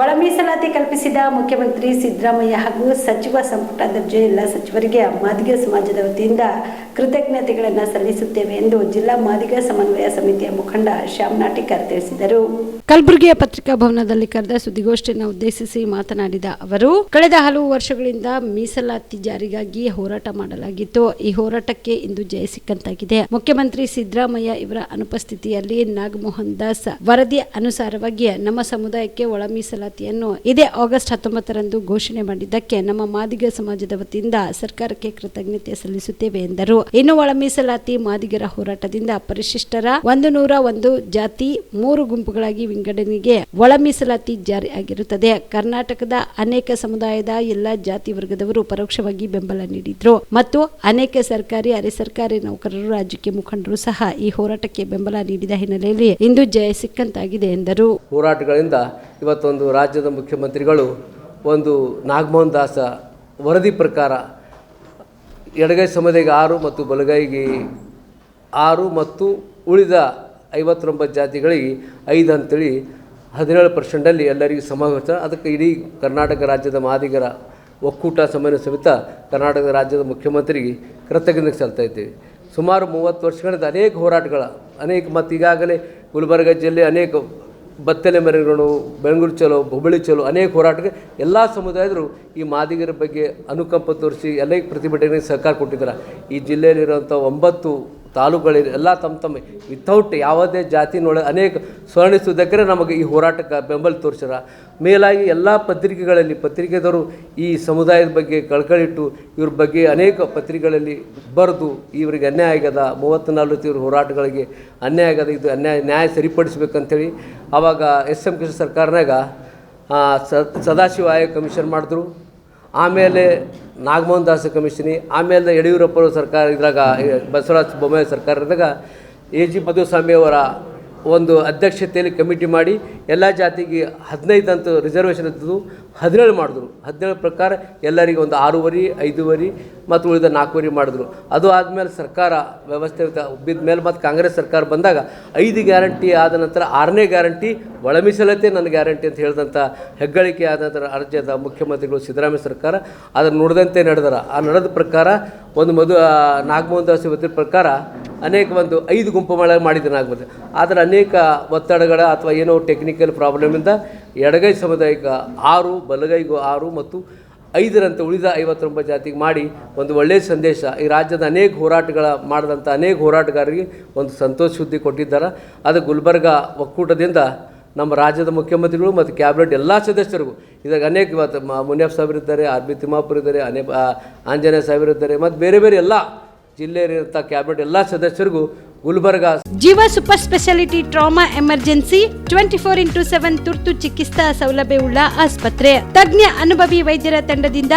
ಒಳ ಮೀಸಲಾತಿ ಕಲ್ಪಿಸಿದ ಮುಖ್ಯಮಂತ್ರಿ ಸಿದ್ದರಾಮಯ್ಯ ಹಾಗೂ ಸಚಿವ ಸಂಪುಟ ದರ್ಜೆ ಎಲ್ಲ ಸಚಿವರಿಗೆ ಮಾದಿಗ ಸಮಾಜದ ವತಿಯಿಂದ ಕೃತಜ್ಞತೆಗಳನ್ನು ಸಲ್ಲಿಸುತ್ತೇವೆ ಎಂದು ಜಿಲ್ಲಾ ಮಾದಿಗ ಸಮನ್ವಯ ಸಮಿತಿಯ ಮುಖಂಡ ಶ್ಯಾಮ್ ನಾಟಿಕರ್ ತಿಳಿಸಿದರು. ಕಲಬುರಗಿಯ ಪತ್ರಿಕಾ ಭವನದಲ್ಲಿ ಕರೆದ ಸುದ್ದಿಗೋಷ್ಠಿಯನ್ನು ಉದ್ದೇಶಿಸಿ ಮಾತನಾಡಿದ ಅವರು, ಕಳೆದ ಹಲವು ವರ್ಷಗಳಿಂದ ಮೀಸಲಾತಿ ಜಾರಿಗಾಗಿ ಹೋರಾಟ ಮಾಡಲಾಗಿತ್ತು. ಈ ಹೋರಾಟಕ್ಕೆ ಇಂದು ಜಯ ಸಿಕ್ಕಂತಾಗಿದೆ. ಮುಖ್ಯಮಂತ್ರಿ ಸಿದ್ದರಾಮಯ್ಯ ಇವರ ಅನುಪಸ್ಥಿತಿಯಲ್ಲಿ ನಾಗಮೋಹನ್ ದಾಸ್ ವರದಿ ಅನುಸಾರವಾಗಿ ನಮ್ಮ ಸಮುದಾಯಕ್ಕೆ ಒಳ ಮೀಸಲಾತಿಯನ್ನು ಇದೇ ಆಗಸ್ಟ್ ಹತ್ತೊಂಬತ್ತರಂದು ಘೋಷಣೆ ಮಾಡಿದ್ದಕ್ಕೆ ನಮ್ಮ ಮಾದಿಗ ಸಮಾಜದ ವತಿಯಿಂದ ಸರ್ಕಾರಕ್ಕೆ ಕೃತಜ್ಞತೆ ಸಲ್ಲಿಸುತ್ತೇವೆ ಎಂದರು. ಇನ್ನು ಒಳ ಮೀಸಲಾತಿ ಮಾದಿಗರ ಹೋರಾಟದಿಂದ ಪರಿಶಿಷ್ಟರ ಒಂದು ನೂರ ಒಂದು ಜಾತಿ ಮೂರು ಗುಂಪುಗಳಾಗಿ ವಿಂಗಡಣೆಗೆ ಒಳ ಮೀಸಲಾತಿ ಜಾರಿ ಆಗಿರುತ್ತದೆ. ಕರ್ನಾಟಕದ ಅನೇಕ ಸಮುದಾಯದ ಎಲ್ಲ ಜಾತಿ ವರ್ಗದವರು ಪರೋಕ್ಷವಾಗಿ ಬೆಂಬಲ ನೀಡಿದ್ರು. ಮತ್ತು ಅನೇಕ ಸರ್ಕಾರಿ, ಅರೆ ಸರ್ಕಾರಿ ನೌಕರರು, ರಾಜ್ಯಕ್ಕೆ ಮುಖಂಡರು ಸಹ ಈ ಹೋರಾಟಕ್ಕೆ ಬೆಂಬಲ ನೀಡಿದ ಹಿನ್ನೆಲೆಯಲ್ಲಿ ಇಂದು ಜಯ ಸಿಕ್ಕಂತಾಗಿದೆ ಎಂದರು. ಹೋರಾಟಗಳಿಂದ ಇವತ್ತೊಂದು ರಾಜ್ಯದ ಮುಖ್ಯಮಂತ್ರಿಗಳು ಒಂದು ನಾಗಮೋಹನ್ ದಾಸ ವರದಿ ಪ್ರಕಾರ ಎಡಗೈ ಸಮುದಾಯಿಗೆ ಆರು ಮತ್ತು ಬಲಗೈಗೆ ಆರು ಮತ್ತು ಉಳಿದ ಐವತ್ತೊಂಬತ್ತು ಜಾತಿಗಳಿಗೆ ಐದು ಅಂತೇಳಿ ಹದಿನೇಳು ಪರ್ಸೆಂಟಲ್ಲಿ ಎಲ್ಲರಿಗೂ ಸಮಾವೇಶ. ಅದಕ್ಕೆ ಇಡೀ ಕರ್ನಾಟಕ ರಾಜ್ಯದ ಮಾದಿಗರ ಒಕ್ಕೂಟ ಸಮನ್ವಯ ಸಮಿತ ಕರ್ನಾಟಕ ರಾಜ್ಯದ ಮುಖ್ಯಮಂತ್ರಿಗೆ ಕೃತಜ್ಞತೆ ಸಲ್ತಾ ಇದ್ದೇವೆ. ಸುಮಾರು ಮೂವತ್ತು ವರ್ಷಗಳಿಂದ ಅನೇಕ ಹೋರಾಟಗಳ, ಅನೇಕ ಮತ್ತು ಈಗಾಗಲೇ ಗುಲ್ಬರ್ಗ ಜಿಲ್ಲೆ ಅನೇಕ ಬತ್ತಲೆ ಮರಿಗಳು ಬೆಂಗಳೂರು ಚಲೋ, ಹುಬ್ಬಳ್ಳಿ ಚಲೋ ಅನೇಕ ಹೋರಾಟಕ್ಕೆ ಎಲ್ಲ ಸಮುದಾಯದರು ಈ ಮಾದಿಗರ ಬಗ್ಗೆ ಅನುಕಂಪ ತೋರಿಸಿ ಎಲ್ಲ ಪ್ರತಿಭಟನೆಗೆ ಸಹಕಾರ ಕೊಟ್ಟಿದ್ದಾರೆ. ಈ ಜಿಲ್ಲೆಯಲ್ಲಿರುವಂಥ ಒಂಬತ್ತು ತಾಲೂಕುಗಳಿದೆ ಎಲ್ಲ ತಮ್ಮ ತಮ್ಮ ವಿಥೌಟ್ ಯಾವುದೇ ಜಾತಿನೊಳಗೆ ಅನೇಕ ಸ್ವರ್ಣಿಸುವುದಕ್ಕೆ ನಮಗೆ ಈ ಹೋರಾಟಕ್ಕೆ ಬೆಂಬಲ ತೋರಿಸ್ಯಾರ. ಮೇಲಾಗಿ ಎಲ್ಲ ಪತ್ರಿಕೆಗಳಲ್ಲಿ ಪತ್ರಿಕೆದವರು ಈ ಸಮುದಾಯದ ಬಗ್ಗೆ ಕಳ್ಕಳಿಟ್ಟು ಇವ್ರ ಬಗ್ಗೆ ಅನೇಕ ಪತ್ರಿಕೆಗಳಲ್ಲಿ ಬರೆದು ಇವರಿಗೆ ಅನ್ಯಾಯ ಆಗ್ಯದ. ಮೂವತ್ತು ನಲ್ವತ್ತು ಇವ್ರ ಹೋರಾಟಗಳಿಗೆ ಅನ್ಯಾಯ ಆಗ್ಯದ. ಇದು ಅನ್ಯಾಯ, ನ್ಯಾಯ ಸರಿಪಡಿಸ್ಬೇಕಂತೇಳಿ ಆವಾಗ ಎಸ್ ಎಂ ಕೃಷ್ಣ ಸರ್ಕಾರನಾಗ ಸದಾಶಿವ ಆಯೋಗ ಕಮಿಷನ್ ಮಾಡಿದ್ರು. ಆಮೇಲೆ ನಾಗಮೋಹನ್ ದಾಸ ಕಮಿಷನಿ, ಆಮೇಲೆ ಯಡಿಯೂರಪ್ಪ ಸರ್ಕಾರ ಇದ್ರಾಗ, ಬಸವರಾಜ್ ಬೊಮ್ಮಾಯಿ ಇದ್ದಾಗ ಎ ಜಿ ಮಧುಸ್ವಾಮಿ ಅವರ ಒಂದು ಅಧ್ಯಕ್ಷತೆಯಲ್ಲಿ ಕಮಿಟಿ ಮಾಡಿ ಎಲ್ಲ ಜಾತಿಗೆ ಹದಿನೈದು ಅಂತ ರಿಸರ್ವೇಷನ್ ಇದ್ದದ್ದು ಹದಿನೇಳು ಮಾಡಿದ್ರು. ಹದಿನೇಳು ಪ್ರಕಾರ ಎಲ್ಲರಿಗೆ ಒಂದು ಆರೂವರೆ, ಐದೂವರೆ ಮತ್ತು ಉಳಿದ ನಾಲ್ಕೂವರೆ ಮಾಡಿದ್ರು. ಅದು ಆದಮೇಲೆ ಸರ್ಕಾರ ವ್ಯವಸ್ಥೆ ಬಿದ್ದ ಮೇಲೆ ಮತ್ತು ಕಾಂಗ್ರೆಸ್ ಸರ್ಕಾರ ಬಂದಾಗ ಐದು ಗ್ಯಾರಂಟಿ ಆದ ನಂತರ ಆರನೇ ಗ್ಯಾರಂಟಿ ಒಳ ಮೀಸಲಾತಿ ನನ್ನ ಗ್ಯಾರಂಟಿ ಅಂತ ಹೇಳಿದಂಥ ಹೆಗ್ಗಳಿಕೆ ಆದ ನಂತರ ರಾಜ್ಯದ ಮುಖ್ಯಮಂತ್ರಿಗಳು ಸಿದ್ದರಾಮಯ್ಯ ಸರ್ಕಾರ ಅದನ್ನು ನುಡಿದಂತೆ ನಡೆದಾರ. ಆ ನಡೆದ ಪ್ರಕಾರ ಒಂದು ಮಧು ನಾಗಮೋಹನ್ ದಾಸ್ ಇವತ್ತಿನ ಪ್ರಕಾರ ಅನೇಕ ಒಂದು ಐದು ಗುಂಪು ಮಳೆ ಮಾಡಿದ್ರು ನಾಗಮೋಹನ್. ಆದರೆ ಅನೇಕ ಒತ್ತಡಗಳ ಅಥವಾ ಏನೋ ಟೆಕ್ನಿಕಲ್ ಪ್ರಾಬ್ಲಮಿಂದ ಎಡಗೈ ಸಮುದಾಯಕ್ಕೆ ಆರು, ಬಲಗೈಗೂ ಆರು ಮತ್ತು ಐದರಂತೆ ಉಳಿದ ಐವತ್ತೊಂಬತ್ತು ಜಾತಿಗೆ ಮಾಡಿ ಒಂದು ಒಳ್ಳೆಯ ಸಂದೇಶ. ಈ ರಾಜ್ಯದ ಅನೇಕ ಹೋರಾಟಗಳ ಮಾಡಿದಂಥ ಅನೇಕ ಹೋರಾಟಗಾರರಿಗೆ ಒಂದು ಸಂತೋಷ ಸುದ್ದಿ ಕೊಟ್ಟಿದ್ದಾರೆ. ಅದು ಗುಲ್ಬರ್ಗ ಒಕ್ಕೂಟದಿಂದ ನಮ್ಮ ರಾಜ್ಯದ ಮುಖ್ಯಮಂತ್ರಿಗಳು ಮತ್ತು ಕ್ಯಾಬಿನೆಟ್ ಎಲ್ಲ ಸದಸ್ಯರಿಗೂ. ಇದಾಗ ಅನೇಕ ಮತ್ತು ಮುನಿಯಪ್ಪ ಸಾಹೇಬ್ರು ಇದ್ದಾರೆ, ಆರ್ ಬಿ ತಿಮ್ಮಾಪುರ ಇದ್ದಾರೆ, ಅನೇಕ ಆಂಜನೇಯ ಸಾಹೇಬ್ರು ಇದ್ದಾರೆ, ಮತ್ತು ಬೇರೆ ಬೇರೆ ಎಲ್ಲ ಜಿಲ್ಲೆಯಲ್ಲಿರುವಂಥ ಕ್ಯಾಬಿನೆಟ್ ಎಲ್ಲ ಸದಸ್ಯರಿಗೂ Gulbarga Jeeva super speciality trauma emergency twenty four into seven ತುರ್ತು ಚಿಕಿತ್ಸಾ ಸೌಲಭ್ಯವುಳ್ಳ ಆಸ್ಪತ್ರೆ. ತಜ್ಞ ಅನುಭವಿ ವೈದ್ಯರ ತಂಡದಿಂದ